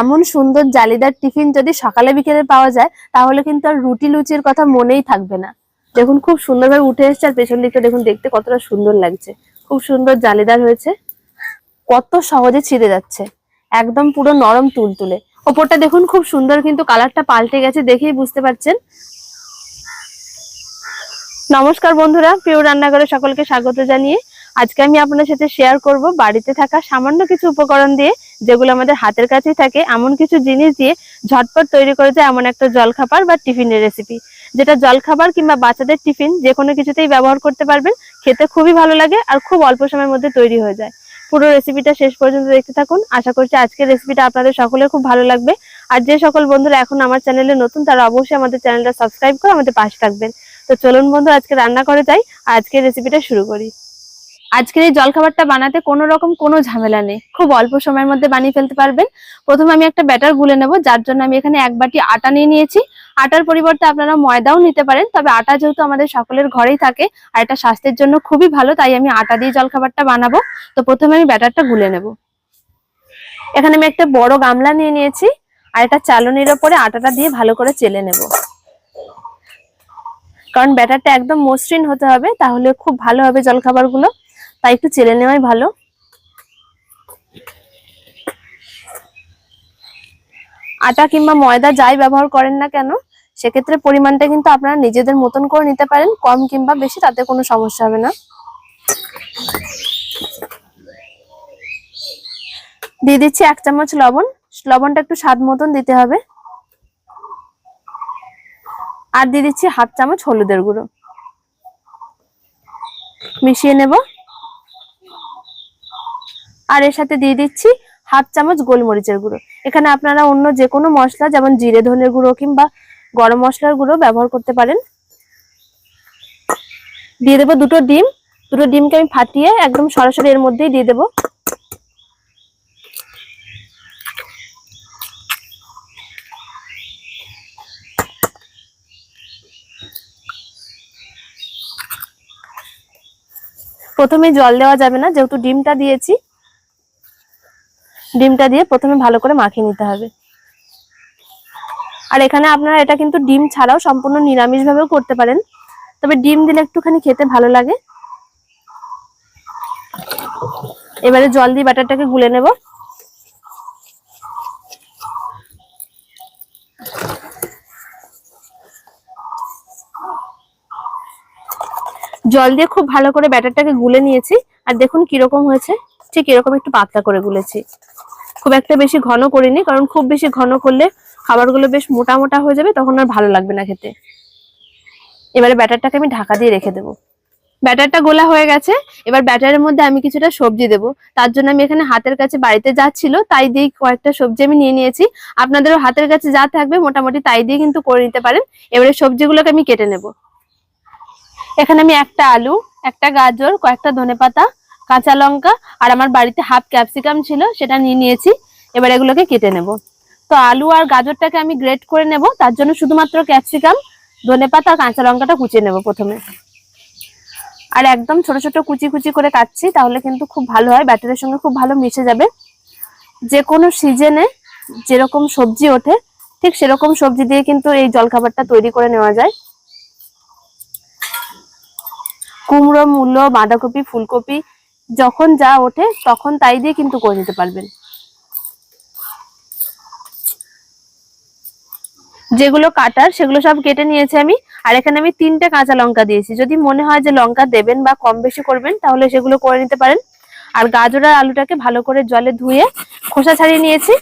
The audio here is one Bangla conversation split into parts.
এমন সুন্দর জালিদার টিফিন যদি সকালে বিকেলে পাওয়া যায়, তাহলে কিন্তু আর রুটি লুচির কথা মনেই থাকবে না। দেখুন খুব সুন্দরভাবে উঠে এসেছে, আর পেছন দিকটা দেখুন দেখতে কতটা সুন্দর লাগছে। খুব সুন্দর জালিদার হয়েছে। কত সহজে ছিঁড়ে যাচ্ছে। একদম পুরো নরম তুলতুলে। ওপরটা দেখুন খুব সুন্দর, কিন্তু কালারটা পাল্টে গেছে দেখেই বুঝতে পারছেন। নমস্কার বন্ধুরা, প্রিয় রান্নাঘরে সকলকে স্বাগত জানিয়ে আজকে আমি আপনার সাথে শেয়ার করব বাড়িতে থাকা সামান্য কিছু উপকরণ দিয়ে যেগুলো আমাদের হাতের কাছেই থাকে, এমন কিছু জিনিস দিয়ে ঝটপট তৈরি করে যায় এমন একটা জলখাবার বা টিফিনের রেসিপি যেটা জলখাবার কিংবা বাচ্চাদের টিফিন যে কোনো কিছুতেই ব্যবহার করতে পারবেন, খেতে খুবই ভালো লাগে আর খুব অল্প সময়ের মধ্যে তৈরি হয়ে যায়। পুরো রেসিপিটা শেষ পর্যন্ত দেখতে থাকুন। আশা করছি আজকের রেসিপিটা আপনাদের সকলের খুব ভালো লাগবে। আর যে সকল বন্ধুরা এখন আমার চ্যানেলে নতুন, তারা অবশ্যই আমাদের চ্যানেলটা সাবস্ক্রাইব করে আমাদের পাশে থাকবেন। তো চলুন বন্ধু আজকে রান্না করে যাই। আজকের রেসিপিটা শুরু করি। আজকের এই জলখাবারটা বানাতে কোনো রকম কোনো ঝামেলা নেই। খুব অল্প সময়ের মধ্যে বানিয়ে ফেলতে পারবেন। প্রথমে আমি একটা ব্যাটার গুলে নেব, যার জন্য আমি এখানে এক বাটি আটা নিয়ে নিয়েছি। আটার পরিবর্তে আপনারা ময়দাও নিতে পারেন, তবে আটা যেহেতু আমাদের সকলের ঘরেই থাকে আর এটা স্বাস্থ্যের জন্য খুবই ভালো, তাই আমি আটা দিয়ে জলখাবারটা বানাবো। তো প্রথমে আমি ব্যাটারটা গুলে নেব। এখানে আমি একটা বড় গামলা নিয়ে নিয়েছি আর এটা চালনির ওপরে আটাটা দিয়ে ভালো করে চেলে নেব। কারণ ব্যাটারটা একদম মসৃণ হতে হবে, তাহলে খুব ভালো হবে জলখাবারগুলো। তাই একটু চেলে নেওয়াই ভালো। আটা কিংবা ময়দা যাই ব্যবহার করেন না কেন, সেক্ষেত্রে পরিমাণটা কিন্তু আপনারা নিজেদের মতন করে নিতে পারেন, কম কিংবা বেশি, তাতে কোনো সমস্যা হবে না। দিয়ে দিচ্ছি এক চামচ লবণ, লবণটা একটু স্বাদ মতন দিতে হবে। আর দিয়ে দিচ্ছি হাফ চামচ হলুদের গুঁড়ো। মিশিয়ে নেব। আর এর সাথে দিয়ে দিচ্ছি হাফ চামচ গোলমরিচের গুঁড়ো। এখানে আপনারা অন্য যে কোনো মশলা, যেমন জিরে, ধনের গুঁড়ো কিংবা গরম মশলার গুঁড়ো ব্যবহার করতে পারেন। দিয়ে দেবো দুটো ডিম। দুটো ডিমকে আমি ফাটিয়ে একদম সরাসরি এর মধ্যেই দিয়ে দেবো। প্রথমে জল দেওয়া যাবে না, যেহেতু ডিমটা দিয়েছি। ডিমটা দিয়ে প্রথমে ভালো করে মাখিয়ে নিতে হবে। আর এখানে আপনারা এটা কিন্তু ডিম ছাড়াও সম্পূর্ণ নিরামিষ ভাবেও করতে পারেন। তবে ডিম দিলে একটুখানি খেতে ভালো লাগে। এবারে জল দিয়ে ব্যাটারটাকে গুলে নেব। জল দিয়ে খুব ভালো করে ব্যাটারটাকে গুলে নিয়েছি। আর দেখুন কীরকম হয়েছে। ঠিক এরকম একটু পাতলা করে গুলেছি। খুব একটা বেশি ঘন করিনি, কারণ খুব বেশি ঘন করলে খাবারগুলো বেশ মোটা মোটা হয়ে যাবে, তখন আর ভালো লাগবে না খেতে। এবারে ব্যাটারটাকে আমি ঢাকা দিয়ে রেখে দেবো। ব্যাটারটা গোলা হয়ে গেছে, এবার ব্যাটারের মধ্যে আমি কিছুটা সবজি দেবো। তার জন্য আমি এখানে হাতের কাছে বাড়িতে যা ছিল তাই দিয়ে কয়েকটা সবজি আমি নিয়ে নিয়েছি। আপনাদেরও হাতের কাছে যা থাকবে মোটামুটি তাই দিয়ে কিন্তু করে নিতে পারেন। এবারে সবজিগুলোকে আমি কেটে নেব। এখানে আমি একটা আলু, একটা গাজর, কয়েকটা ধনেপাতা কাঁচা লঙ্কা আর আমার বাড়িতে হাফ ক্যাপসিকাম ছিল, সেটা নিয়ে নিয়েছি। এবার এগুলোকে কেটে নেব। তো আলু আর গাজরটাকে আমি গ্রেট করে নেব। তার জন্য শুধুমাত্র ক্যাপসিকাম ধনেপাতা আর কাঁচা লঙ্কাটা কুচিয়ে নেব প্রথমে। আর একদম ছোট ছোট কুচি কুচি করে কাটছি, তাহলে কিন্তু খুব ভালো হয়, ব্যাটারের সঙ্গে খুব ভালো মিশে যাবে। যে কোনো সিজনে যেরকম সবজি ওঠে, ঠিক সেরকম সবজি দিয়ে কিন্তু এই জলখাবারটা তৈরি করে নেওয়া যায়। কুমড়ো, মূলো, বাঁধাকপি, ফুলকপি যখন যা ওঠে, তখন তাই দিয়ে কিন্তু করে নিতে পারবেন। যেগুলো কাটার, সেগুলো সব কেটে নিয়েছি আমি। আর এখানে আমি তিনটে কাঁচা লঙ্কা দিয়েছি। যদি মনে হয় যে লঙ্কা দেবেন বা কম বেশি করবেন, তাহলে সেগুলো করে নিতে পারেন। আর গাজর আর আলুটাকে ভালো করে জলে ধুয়ে খোসা ছাড়িয়ে নিয়েছি।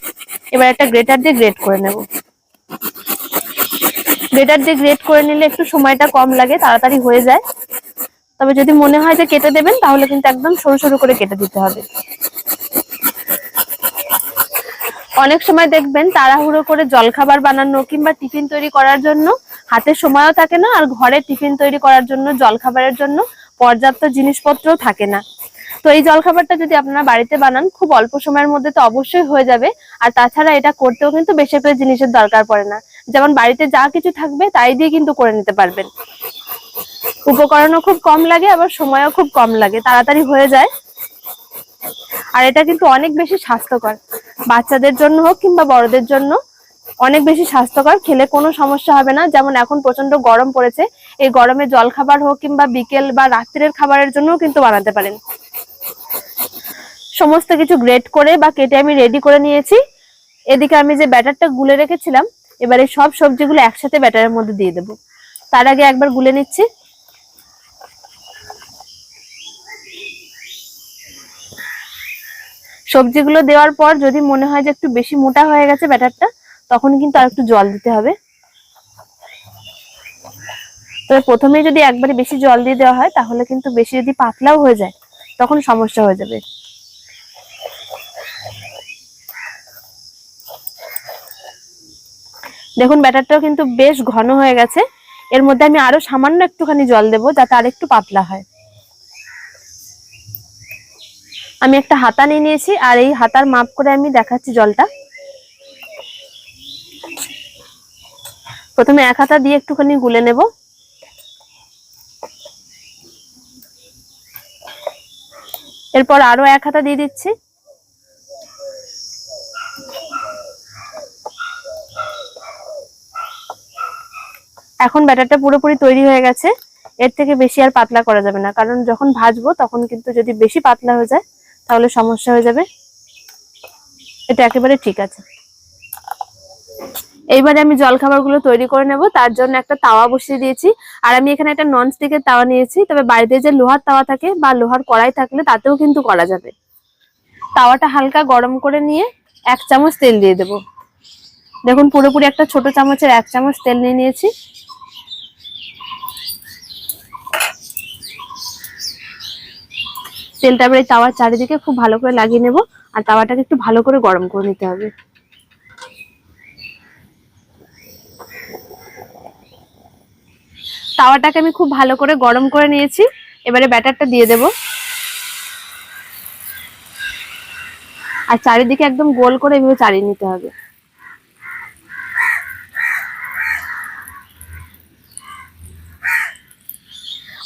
এবার একটা গ্রেটার দিয়ে গ্রেট করে নেব। গ্রেটার দিয়ে গ্রেট করে নিলে একটু সময়টা কম লাগে, তাড়াতাড়ি হয়ে যায়। তবে যদি মনে হয় যে কেটে দেবেন, তাহলে কিন্তু একদম সরু সরু করে কেটে দিতে হবে। অনেক সময় দেখবেন তাড়াহুড়ো করে জলখাবার বানানো কিংবা টিফিন তৈরি করার জন্য হাতে সময়ও থাকে না, আর ঘরে টিফিন তৈরি করার জন্য, জলখাবারের জন্য পর্যাপ্ত জিনিসপত্রও থাকে না। তো এই জলখাবারটা যদি আপনারা বাড়িতে বানান, খুব অল্প সময়ের মধ্যে তো অবশ্যই হয়ে যাবে। আর তাছাড়া এটা করতেও কিন্তু বেশি করে জিনিসের দরকার পড়ে না। যেমন বাড়িতে যা কিছু থাকবে, তাই দিয়ে কিন্তু করে নিতে পারবেন। উপকরণও খুব কম লাগে, আবার সময়ও খুব কম লাগে, তাড়াতাড়ি হয়ে যায়। আর এটা কিন্তু অনেক বেশি স্বাস্থ্যকর। বাচ্চাদের জন্য হোক কিংবা বড়দের জন্য অনেক বেশি স্বাস্থ্যকর, খেলে কোনো সমস্যা হবে না। যেমন এখন প্রচণ্ড গরম পড়েছে, এই গরমে জল খাবার হোক কিংবা বিকেল বা রাত্রের খাবারের জন্যও কিন্তু বানাতে পারেন। সমস্ত কিছু গ্রেট করে বা কেটে আমি রেডি করে নিয়েছি। এদিকে আমি যে ব্যাটারটা গুলে রেখেছিলাম, এবারে সব সবজিগুলো একসাথে ব্যাটারের মধ্যে দিয়ে দেবো। তার আগে একবার গুলে নিচ্ছি। সবজিগুলো দেওয়ার পর যদি মনে হয় যে একটু বেশি মোটা হয়ে গেছে ব্যাটারটা তখন কিন্তু আর একটু জল দিতে হবে। তবে প্রথমে যদি একবারে বেশি জল দিয়ে দেওয়া হয়, তাহলে কিন্তু বেশি যদি পাতলাও হয়ে যায়, তখন সমস্যা হয়ে যাবে। দেখুন, ব্যাটারটাও কিন্তু বেশ ঘন হয়ে গেছে। এর মধ্যে আমি আরও সামান্য একটুখানি জল দেবো, যাতে আরেকটু পাতলা হয়। আমি একটা হাতা নিয়ে নিয়েছি, আর এই হাতার মাপ করে আমি দেখাচ্ছি জলটা। প্রথমে এক হাতা দিয়ে একটুখানি গুলে নেব। এরপর আরও এক হাতা দিয়ে দিচ্ছি। এখন ব্যাটারটা পুরোপুরি তৈরি হয়ে গেছে। এর থেকে বেশি আর পাতলা করা যাবে না, কারণ যখন ভাজবো তখন কিন্তু যদি বেশি পাতলা হয়ে যায় তাহলে সমস্যা হয়ে যাবে। এটা একেবারে ঠিক আছে। এইবারে আমি জল খাবারগুলো তৈরি করে নেব, তার জন্য একটা তাওয়া বসিয়ে দিয়েছি। আর আমি এখানে একটা নন স্টিকের তাওয়া নিয়েছি, তবে বাড়িতে যে লোহার তাওয়া থাকে বা লোহার কড়াই থাকলে তাতেও কিন্তু করা যাবে। তাওয়াটা হালকা গরম করে নিয়ে এক চামচ তেল দিয়ে দেব। দেখুন পুরোপুরি একটা ছোট চামচের এক চামচ তেল নিয়ে নিয়েছি। তেলটা এই তাওয়ার চারিদিকে খুব ভালো করে লাগিয়ে নেব, আর তাওয়াটাকে একটু ভালো করে গরম করে নিতে হবে। তাওয়াটাকে আমি খুব ভালো করে গরম করে নিয়েছি, এবারে ব্যাটারটা দিয়ে দেব। আর চারিদিকে একদম গোল করে এভাবে চালিয়ে নিতে হবে।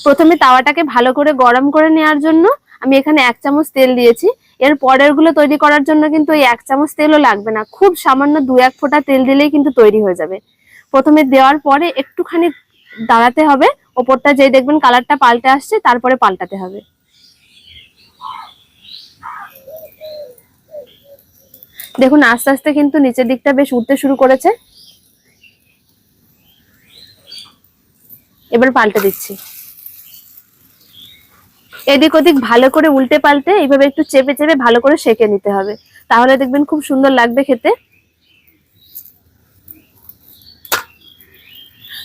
প্রথমে তাওয়াটাকে ভালো করে গরম করে নেওয়ার জন্য আমি এখানে এক চামচ তেল দিয়েছি। এর পরেরগুলো তৈরি করার জন্য কিন্তু ওই এক চামচ তেলও লাগবে না। খুব সামান্য দু এক ফোঁটা তেল দিলেই কিন্তু তৈরি হয়ে যাবে। প্রথমে দেওয়ার পরে একটুখানি দাঁড়াতে হবে। ওপরটা যেই দেখবেন কালারটা পাল্টে আসছে, তারপরে পাল্টাতে হবে। দেখুন, আস্তে আস্তে কিন্তু নিচের দিকটা বেশ উঠতে শুরু করেছে। এবার পাল্টে দিচ্ছি। এদিক ওদিক ভালো করে উল্টে পাল্টে এইভাবে একটু চেপে চেপে ভালো করে সেকে নিতে হবে। তাহলে দেখবেন খুব সুন্দর লাগবে খেতে।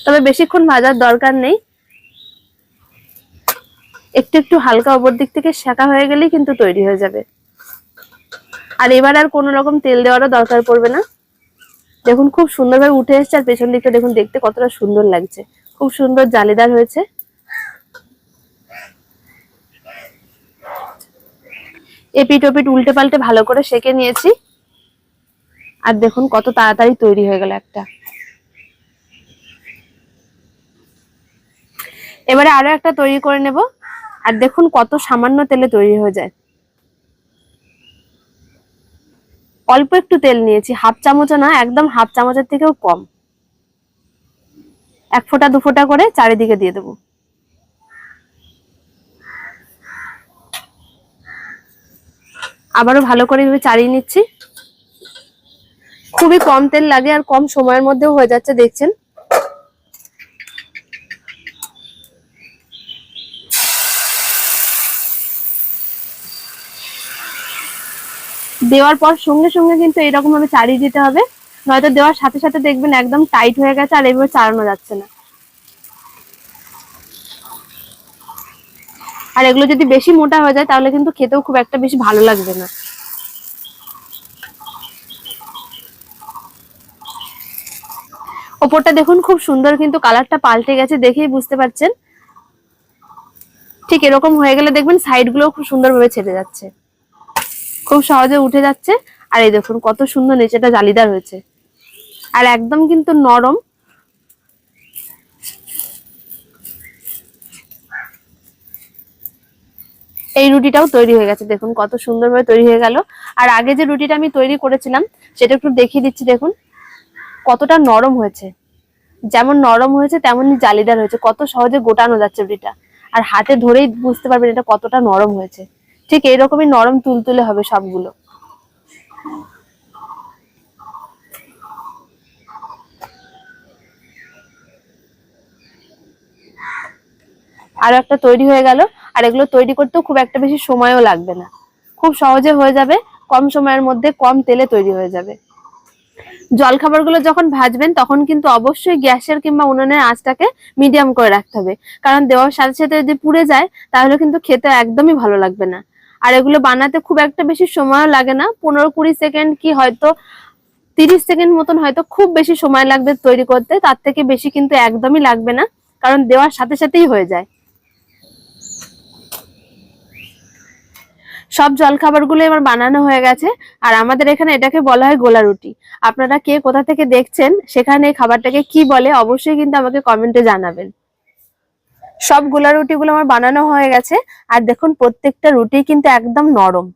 তবে বেশিক্ষণ ভাজার দরকার নেই। একটু একটু হালকা ওপর দিক থেকে সেকা হয়ে গেলেই কিন্তু তৈরি হয়ে যাবে। আর এবার আর কোনো রকম তেল দেওয়ারও দরকার পড়বে না। দেখুন খুব সুন্দরভাবে উঠে এসছে, আর পেছন দিকটা দেখুন দেখতে কতটা সুন্দর লাগছে। খুব সুন্দর জালিদার হয়েছে। এপিট ওপিট উল্টে পাল্টে ভালো করে সেকে নিয়েছি। আর দেখুন কত তাড়াতাড়ি তৈরি হয়ে গেল একটা। এবারে আরও একটা তৈরি করে নেব। আর দেখুন কত সামান্য তেলে তৈরি হয়ে যায়। অল্প একটু তেল নিয়েছি, হাফ চামচও না, একদম হাফ চামচের থেকেও কম। এক ফোঁটা, দু ফোঁটা করে চারিদিকে দিয়ে দেবো। আবারও ভালো করে এভাবে চালিয়ে নিচ্ছি। খুবই কম তেল লাগে আর কম সময়ের মধ্যেও হয়ে যাচ্ছে, দেখছেন? দেওয়ার পর সঙ্গে সঙ্গে কিন্তু এরকম ভাবে চালিয়ে দিতে হবে। নয়তো দেওয়ার সাথে সাথে দেখবেন একদম টাইট হয়ে গেছে আর এভাবে চালানো যাচ্ছে না। আর এগুলো যদি বেশি মোটা হয়ে যায়, তাহলে কিন্তু খেতেও খুব একটা বেশি ভালো লাগবে না। ওপরটা দেখুন, খুব সুন্দর কিন্তু কালারটা পাল্টে গেছে দেখেই বুঝতে পারছেন। ঠিক এরকম হয়ে গেলে দেখবেন সাইডগুলো খুব সুন্দরভাবে ছেড়ে যাচ্ছে। খুব সহজে উঠে যাচ্ছে। আর এই দেখুন, কত সুন্দর নিচেটা জালিদার হয়েছে। আর একদম কিন্তু নরম এই রুটিটাও তৈরি হয়ে গেছে, দেখুন কত সুন্দরভাবে তৈরি হয়ে গেল। আর আগে যে রুটিটা আমি তৈরি করেছিলাম, সেটা একটু দেখিয়ে দিচ্ছি, দেখুন। কতটা নরম হয়েছে। যেমন নরম হয়েছে, তেমনই জালিদার হয়েছে। কত সহজে গোটানো যাচ্ছে রুটিটা। আর হাতে ধরেই বুঝতে পারবেন এটা কতটা নরম হয়েছে। ঠিক এইরকমই নরম তুলতুলে হবে সবগুলো। আরও একটা তৈরি হয়ে গেল। আর এগুলো তৈরি করতেও খুব একটা বেশি সময়ও লাগবে না। খুব সহজে হয়ে যাবে, কম সময়ের মধ্যে কম তেলে তৈরি হয়ে যাবে। জলখাবারগুলো যখন ভাজবেন, তখন কিন্তু অবশ্যই গ্যাসের কিংবা উনুনের আঁচটাকে মিডিয়াম করে রাখতে হবে। কারণ দেওয়ার সাথে সাথে যদি পুড়ে যায়, তাহলে কিন্তু খেতে একদমই ভালো লাগবে না। আর এগুলো বানাতে খুব একটা বেশি সময়ও লাগে না। পনেরো কুড়ি সেকেন্ড কি হয়তো, তিরিশ সেকেন্ড মতন হয়তো খুব বেশি সময় লাগবে তৈরি করতে। তার থেকে বেশি কিন্তু একদমই লাগবে না। কারণ দেওয়ার সাথে সাথেই হয়ে যায়। সব জলখাবারগুলো এবার বানানো হয়ে গেছে। আর আমাদের এখানে এটাকে বলা হয় গোলা রুটি আপনারা কে কোথা থেকে দেখছেন, সেখানে এই খাবারটাকে কি বলে, অবশ্যই কিন্তু আমাকে কমেন্টে জানাবেন। সব গোলা রুটিগুলো আমার বানানো হয়ে গেছে। আর দেখুন, প্রত্যেকটা রুটি কিন্তু একদম নরম।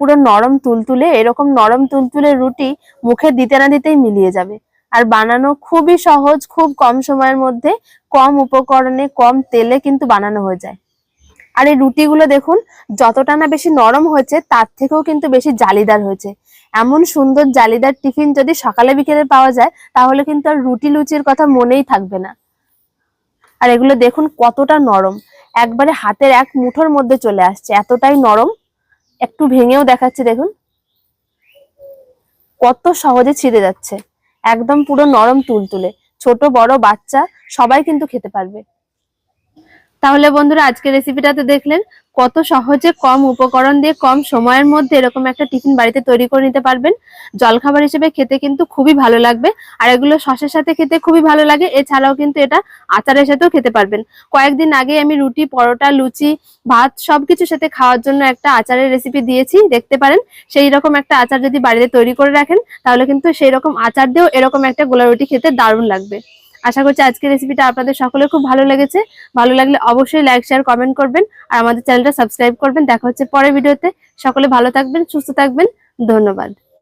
পুরো নরম তুলতুলে, এরকম নরম তুলতুলে রুটি মুখে দিতে না দিতেই মিলিয়ে যাবে। আর বানানো খুবই সহজ, খুব কম সময়ের মধ্যে, কম উপকরণে, কম তেলে কিন্তু বানানো হয়ে যায়। আর এই রুটিগুলো দেখুন, যতটা না বেশি নরম হয়েছে, তার থেকেও কিন্তু বেশি জালিদার হয়েছে। এমন সুন্দর জালিদার টিফিন যদি সকালে বিকেলে পাওয়া যায়, তাহলে কিন্তু আর রুটি লুচির কথা মনেই থাকবে না। আর এগুলো দেখুন কতটা নরম। একবারে হাতের এক মুঠোর মধ্যে চলে আসছে, এতটাই নরম। একটু ভেঙেও দেখাচ্ছে, দেখুন। কত সহজে ছিঁড়ে যাচ্ছে। একদম পুরো নরম তুলতুলে। ছোট, বড় বাচ্চা সবাই কিন্তু খেতে পারবে। তাহলে বন্ধুরা আজকের রেসিপিটাতে দেখলেন, কত সহজে কম উপকরণ দিয়ে কম সময়ের মধ্যে এরকম একটা টিফিন বাড়িতে তৈরি করে নিতে পারবেন। জলখাবার হিসেবে খেতে কিন্তু খুবই ভালো লাগবে, আর এগুলো সসের সাথে খেতে খুবই ভালো লাগে, এছাড়াও কিন্তু এটা আচারের সাথেও খেতে পারবেন। কয়েকদিন আগে আমি রুটি, পরোটা, লুচি, ভাত সবকিছুর সাথে খাওয়ার জন্য একটা আচারের রেসিপি দিয়েছি, দেখতে পারেন। সেই রকম একটা আচার যদি বাড়িতে তৈরি করে রাখেন, তাহলে কিন্তু সেই রকম আচার দিয়েও এরকম একটা গোলা রুটি খেতে দারুণ লাগবে। আশা করছি আজকের রেসিপিটা আপনাদের সকলের খুব ভালো লেগেছে। ভালো লাগলে অবশ্যই লাইক শেয়ার কমেন্ট করবেন আর আমাদের চ্যানেলটা সাবস্ক্রাইব করবেন। দেখা হচ্ছে পরের ভিডিওতে সকলে ভালো থাকবেন, সুস্থ থাকবেন। ধন্যবাদ।